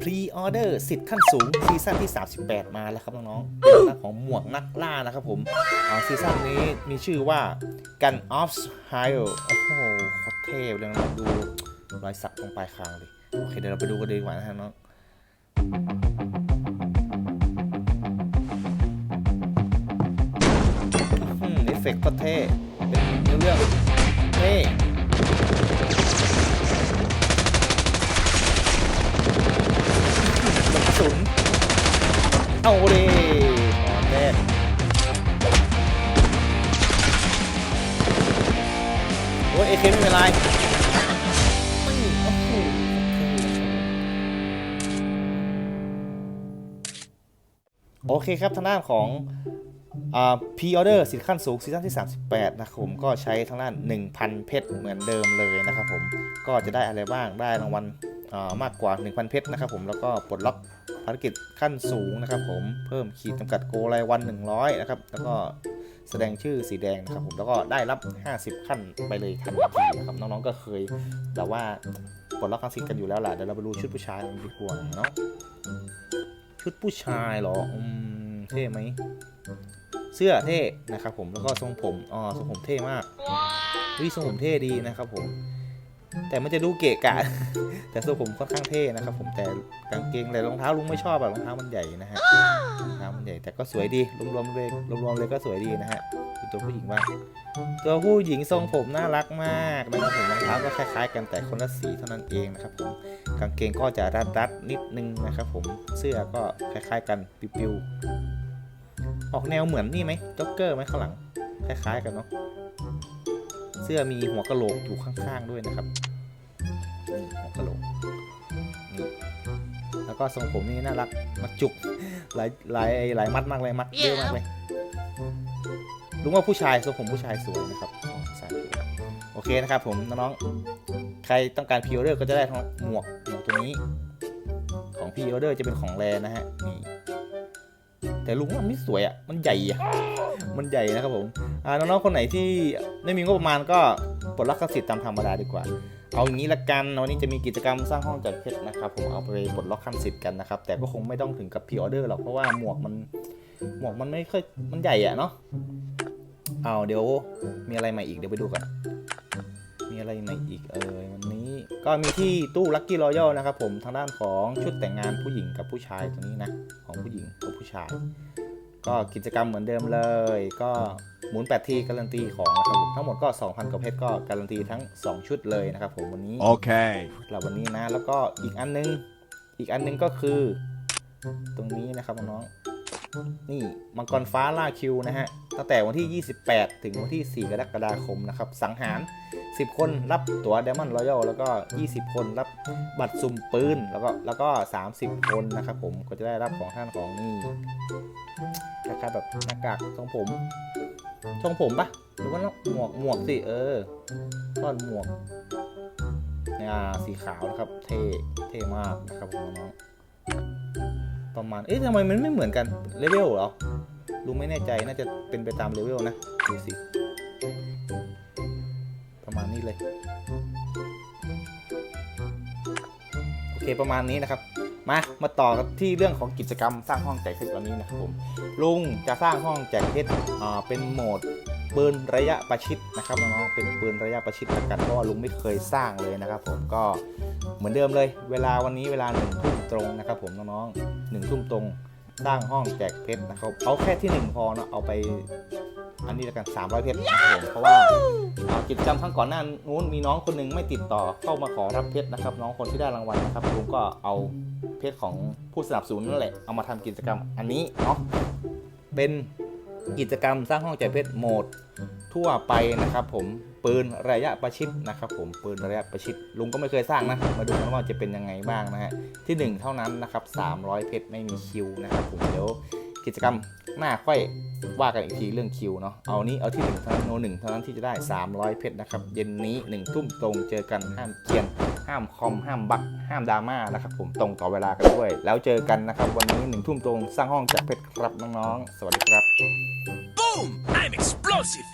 พรีออเดอร์สิทธิ์ขั้นสูงซีซั่นที่ 38 มาแล้วครับน้องๆเป็นหน้าของหมวกนักล่านะครับผมเอาซีซั่นนี้มีชื่อว่า Gun of Hire โอ้โหโคตรเท่เลยนะดูรอยสักตรงปลายคางเลยโอเคเดี๋ยวเราไปดูกันดีกว่านะฮะน้องเอฟเฟกต์ก็เท่เป็นเรื่องเท่กระสุน เอาเลยตอนแรกโอ้ยเอเคไม่เป็นไรไม่โอ้โหโอเคครับทางด้านของอ่าพรีออเดอร์สินขั้นสูงซีซั่นที่ 38 นะครับผมก็ใช้ทางด้าน 1,000 เพชรเหมือนเดิมเลยนะครับผมก็จะได้อะไรบ้างได้รางวัล มากกว่า 1,000 เพชรนะครับผมแล้วก็ปลดล็อกภารกิจขั้นสูงนะครับผมเพิ่มขีดจำกัดโกรายวัน 100 นะครับ แล้วก็แสดงชื่อสีแดงนะครับผมแล้วก็ได้รับ 50 ขั้นไปเลยทันทีนะครับน้องๆก็เคยแต่ว่าปลดล็อกขั้นสิทธิ์กันอยู่แล้วล่ะเดี๋ยวเราไปดูชุดผู้ชายกันดีกว่าเนาะชุดผู้ชายเหรออืมเท่ไหมเสื้อเท่นะครับผมแล้วก็ทรงผมอ๋อทรงผมเท่มากวิทรงผมเท่ดีนะครับผม แต่มันจะดูเกะกะ แต่ทรงผมค่อนข้างเท่นะครับ ผมแต่กางเกงอะไรรองเท้าลุงไม่ชอบอะรองเท้ามันใหญ่นะฮะรองเท้ามันใหญ่แต่ก็สวยดีรวมๆเลยรวมๆเลยก็สวยดีนะฮะตัวผู้หญิงบ้าตัวผู้หญิงทรงผมน่ารักมากนะครับผมรองเท้าก็คล้ายๆ กันแต่คนละสีเท่านั้นเองนะครับผมกางเกงก็จะรัดๆนิดนึงนะครับผมเสื้อก็คล้ายๆ กันปิวๆออกแนวเหมือนนี่ไหมจ็อกเกอร์ไหมข้างหลังคล้ายๆกันเนาะ เสื้อมีหัวกะโหลกอยู่ข้างๆด้วยนะครับนี่หัวกะโหลกนี่แล้วก็ทรงผมนี่น่ารักมัดจุกหลายหลายหลายมัดมากเลยมัดเยอะมากเลยรู้ว่าผู้ชายทรงผมผู้ชายสวยนะครับอ๋อใส่สวยโอเคนะครับผมน้องๆใครต้องการพ r ออเดอร์ก็จะได้ทั้งหมวกหมวกตัวนี้ ของพ r ออเดอร์จะเป็นของแรนะฮะนี่ แต่ลุงว่ามันไม่สวยอะมันใหญ่อะมันใหญ่นะครับผมอ่าน้องๆคนไหนที่ไม่มีงบประมาณก็ปลดล็อกสิทธิ์ตามธรรมดาดีกว่า เอาอย่างนี้ละกันวันนี้จะมีกิจกรรมสร้างห้องจัดเพชรนะครับผมเอาไปปลดล็อกขั้นสิทธิ์กันนะครับแต่ก็คงไม่ต้องถึงกับพ r ออเดอร์หรอกเพราะว่าหมวกมันหมวกมันไม่ค่อยมันใหญ่อะเนาะเอาเดี๋ยวมีอะไรใหม่อีกเดี๋ยวไปดูกัน มีอะไรใหม่อีกเออวันนี้ก็มีที่ตู้ลั c กี้รอยัลนะครับผมทางด้านของชุดแต่งงานผู้หญิงกับผู้ชายตัวนี้นะ ของผู้หญิงกับผู้ชาย ก็กิจกรรมเหมือนเดิมเลย ก็หมุน 8 ทีการันตีของนะครับผมทั้งหมดก็ 2,000กว่าเพชรก็การันตีทั้ง 2 ชุดเลยนะครับผมวันนี้ Okay. สำหรับวันนี้นะ แล้วก็อีกอันนึงอีกอันนึงก็คือ ตรงนี้นะครับน้องๆนี่มังกรฟ้าล่าคิวนะฮะตั้งแต่วันที่ 28 ถึงวันที่ 4 กรกฎาคมนะครับ สังหาร 10 คนรับตั๋ว Diamond Royal แล้วก็ 20 คนรับบัตรสุ่มปืนแล้วก็แล้วก็ 30 คนนะครับผมก็จะได้รับของท่านของนี่คล้ายๆแบบหน้ากากทรงผมทรงผมปะหรือว่าหมวกหมวกสิเออต้อนหมวกเนี่ยสีขาวนะครับ เท่เท่มากนะครับผมน้องๆประมาณ เอ๊ะทำไมมันไม่เหมือนกัน เลเวลเหรอลุงไม่แน่ใจ น่าจะเป็นไปตามเลเวลนะ ดูสิประ มาณนี้เลย โอเคประมาณนี้นะครับ มามาต่อกันที่เรื่องของกิจกรรมสร้างห้องแจกเพชรวันนี้นะครับผมลุงจะสร้างห้องแจกเพชรอ่าเป็นโหมดปืนระยะประชิดนะครับน้องๆเป็นปืนระยะประชิดกันเพราะว่าลุงไม่เคยสร้างเลยนะครับ ผมก็เหมือนเดิมเลย เวลาวันนี้เวลาหนึ่งทุ่มตรงนะครับ ผมน้องๆหนึ่งทุ่มตรงสร้างห้องแจกเพชรนะครับเอาแค่ที่หนึ่งพอเนาะเอาไป อันนี้ละกัน300เพชรครับผมเพราะว่ากิจกรรมครั้งก่อนหน้านู้นมีน้องคนหนึงไม่ติดต่อเข้ามาขอรับเพชรนะครับ น้องคนที่ได้รางวัลนะครับลุงก็เอาเพชรของผู้สนับสนุนนั่นแหละเอามาทำกิจกรรมอันนี้เนาะเป็นกิจกรรมสร้างห้องแจกเพชรโหมดทั่วไปนะครับ ผมปืนระยะประชิดนะครับ ผมปืนระยะประชิดลุงก็ไม่เคยสร้างนะ มาดูกันว่าจะเป็นยังไงบ้างนะฮะที่ 1 เท่านั้นนะครับ300 เพชรไม่มีคิวนะครับผมเดี๋ยวกิจกรรม หน้าค่อยว่ากันอีกทีเรื่องคิวเนาะ เอานี้เอาที่1เท่านั้นโนหนึ่งเท่านั้นที่จะได้ 300 เพชรนะครับ เย็นนี้1ทุ่มตรงเจอกันห้ามเกียน ห้ามคอม ห้ามบัก ห้ามดราม่านะครับผมตรงต่อเวลากันด้วย แล้วเจอกันนะครับ วันนี้หนึ่งทุ่มตรงสร้างห้องจากเพชรครับน้องๆ สวัสดีครับ Boom! I'm explosive!